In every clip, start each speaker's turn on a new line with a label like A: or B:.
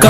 A: go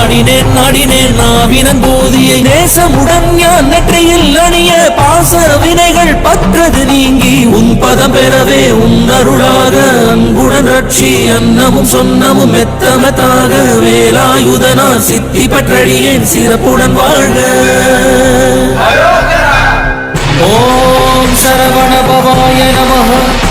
A: ஆடினேன் ஆடினேன். நாவினன் போதியை நேசமுடன் ஞான் நெற்றியில் அணிய பாச வினைகள் பற்றது நீங்கி உன் பதம் பெறவே உன் அருளாக. அன்புடன் ரட்சி அன்னமும் சொன்னமும் மெத்தமத்தாக. வேலாயுதனா சித்தி பற்றழியேன் சிறப்புடன் வாழ்க. ஓம் சரவண பவாய நமகா